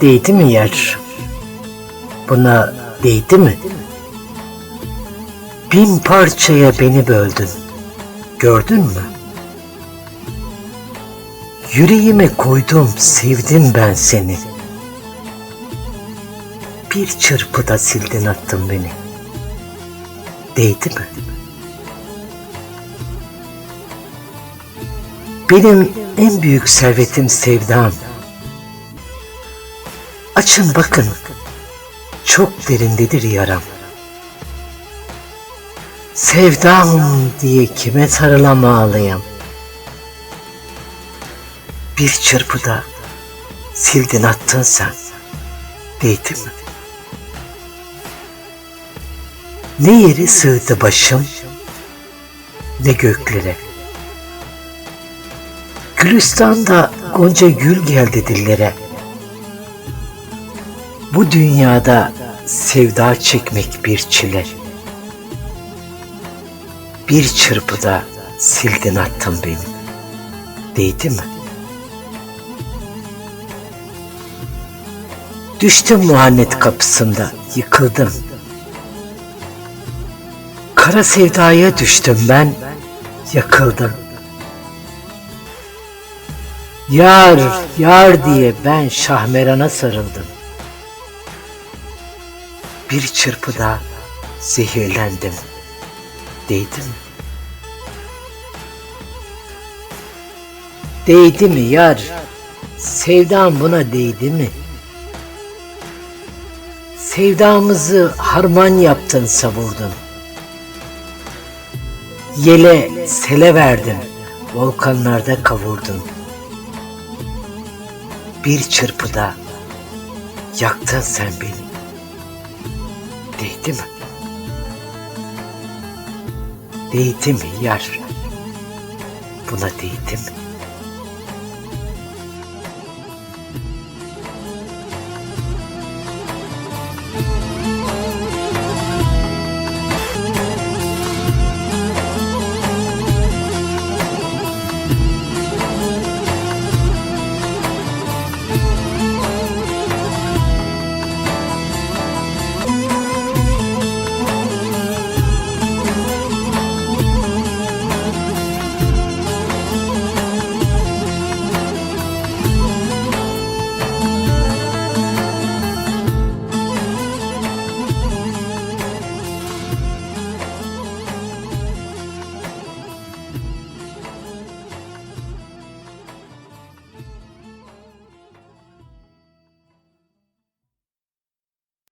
Değdi mi yer? Buna değdi mi? Bin parçaya beni böldün. Gördün mü? Yüreğime koydum, sevdim ben seni. Bir çırpıda sildin attın beni. Değdi mi? Benim en büyük servetim sevdam. Açın bakın. Çok derindedir yaram. Sevdam diye kime sarılam ağlayam. Bir çırpıda sildin attın sen. Değdi mi? Ne yeri sığdı başım, ne göklere. Gülistan'da gonca gül geldi dillere. Bu dünyada sevda çekmek bir çile. Bir çırpıda sildin attın beni. Değdi mi? Düştüm muhannet kapısında, yıkıldım. Kara sevdaya düştüm ben, yakıldım. Yar, yar diye ben Şahmeran'a sarıldım. Bir çırpıda zehirlendim. Değdi mi? Değdi mi yar? Sevdam buna değdi mi? Sevdamızı harman yaptın savurdun. Yele sele verdin, volkanlarda kavurdun. Bir çırpıda yaktın sen beni. Değdi mi? Değdi mi yar? Buna değdi mi?